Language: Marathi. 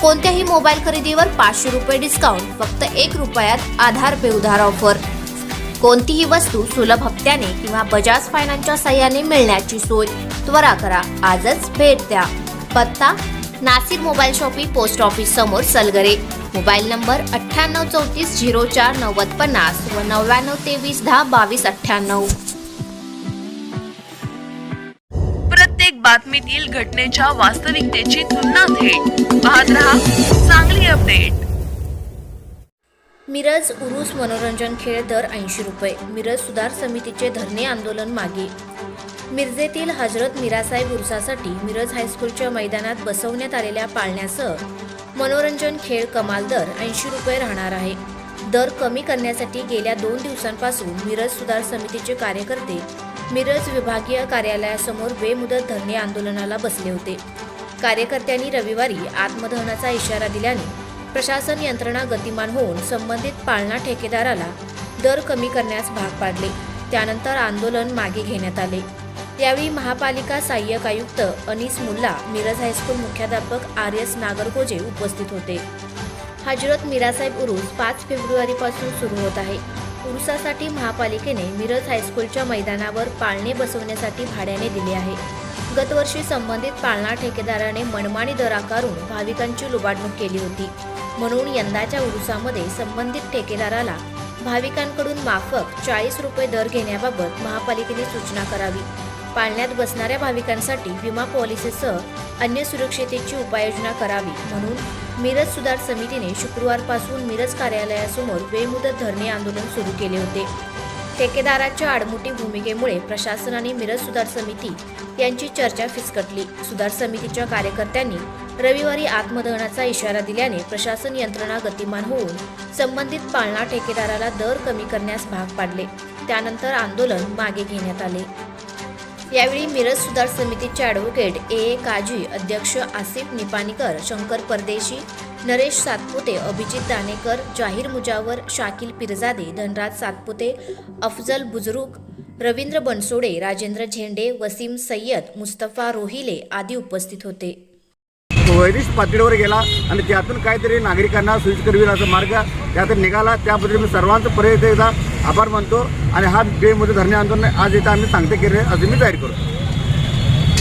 कोणत्याही मोबाईल खरेदीवर पाचशे रुपये डिस्काउंट फक्त एक रुपयात आधार पे उधार ऑफर कोणतीही वस्तू सुलभ हप्त्याने किंवा बजाज फायनान्सच्या सहाय्याने मिळण्याची सोय त्वरा करा. आजच भेट द्या. पत्ता Nashik mobile shoppe post office समोर सलगरे. मोबाईल नंबर अठ्ठ्याण्णव चौतीस झिरो चार नव्वद पन्नास व नव्याण्णव तेवीस दहा बावीस अठ्ठ्याण्णव. बातमीतील घटनेच्या वास्तविकतेची तुलना थेट. पाहत रहा चांगली अपडेट. मिरज उरूस मनोरंजन खेळ दर ऐंशी रुपये. मिरज सुधार समितीचे धरणे आंदोलन मागे. मिरजेतील हजरत मिरासाहेब उरुसासाठी मिरज हायस्कूलच्या मैदानात बसवण्यात आलेल्या पाळण्यासह मनोरंजन खेळ कमाल दर ऐंशी रुपये राहणार आहे. दर कमी करण्यासाठी गेल्या दोन दिवसांपासून मिरज सुधार समितीचे कार्यकर्ते मिरज विभागीय कार्यालयासमोर बेमुदत धरणे आंदोलनाला बसले होते. कार्यकर्त्यांनी रविवारी आत्मदहनाचा इशारा दिल्याने प्रशासन यंत्रणा गतिमान होऊन संबंधित पाळणा ठेकेदाराला दर कमी करण्यास भाग पाडले. त्यानंतर आंदोलन मागे घेण्यात आले. यावेळी महापालिका सहाय्यक आयुक्त अनिस मुल्ला मिरज हायस्कूल मुख्याध्यापक आर एस नागरकोजे उपस्थित होते. हजरत मिरासाहेब उरूस पाच फेब्रुवारीपासून सुरू होत आहे. उरुसासाठी महापालिकेने मिरज हायस्कूलच्या मैदानावर पाळणे बसवण्यासाठी भाड्याने दिले आहे. गतवर्षी संबंधित पाळणा ठेकेदाराने मनमानी दर आकारून भाविकांची लुबाडणूक केली होती. म्हणून यंदाच्या उरुसामध्ये संबंधित ठेकेदाराला भाविकांकडून माफक चाळीस रुपये दर घेण्याबाबत महापालिकेने सूचना करावी. पाळण्यात बसणाऱ्या भाविकांसाठी विमा पॉलिसीसह अन्य सुरक्षितेची उपाययोजना करावी म्हणून मिरज सुधार समितीने शुक्रवारपासून मिरज कार्यालयासमोर बेमुदत धरणे आंदोलन सुरू केले होते. ठेकेदाराच्या आडमुठी भूमिकेमुळे प्रशासन आणि मिरज सुधार समिती यांची चर्चा फिसकटली. सुधार समितीच्या कार्यकर्त्यांनी रविवारी आत्मदहनाचा इशारा दिल्याने प्रशासन यंत्रणा गतिमान होऊन संबंधित पाळणा ठेकेदाराला दर कमी करण्यास भाग पाडले. त्यानंतर आंदोलन मागे घेण्यात आले. यावेळी मिरज सुधार समितीचे ॲडव्होकेट ए. ए काजी अध्यक्ष आसिफ निपाणीकर शंकर परदेशी नरेश सातपुते अभिजित दानेकर जाहीर मुजावर शाकिल पिरजादे धनराज सातपुते अफजल बुजरुक रवींद्र बनसोडे राजेंद्र झेंडे वसीम सय्यद मुस्तफा रोहिले आदी उपस्थित होते. वैदिक पातळीवर गेला आणि त्यातून काहीतरी नागरिकांना सोयीस्कर करवी असा मार्ग त्यातून निघाला. त्याबद्दल मी सर्वांचं परत एकदा आभार मानतो आणि हा डेमध्ये धरणे आंदोलन आज इथं आम्ही सांगते केले अजून मी जाहीर करतो.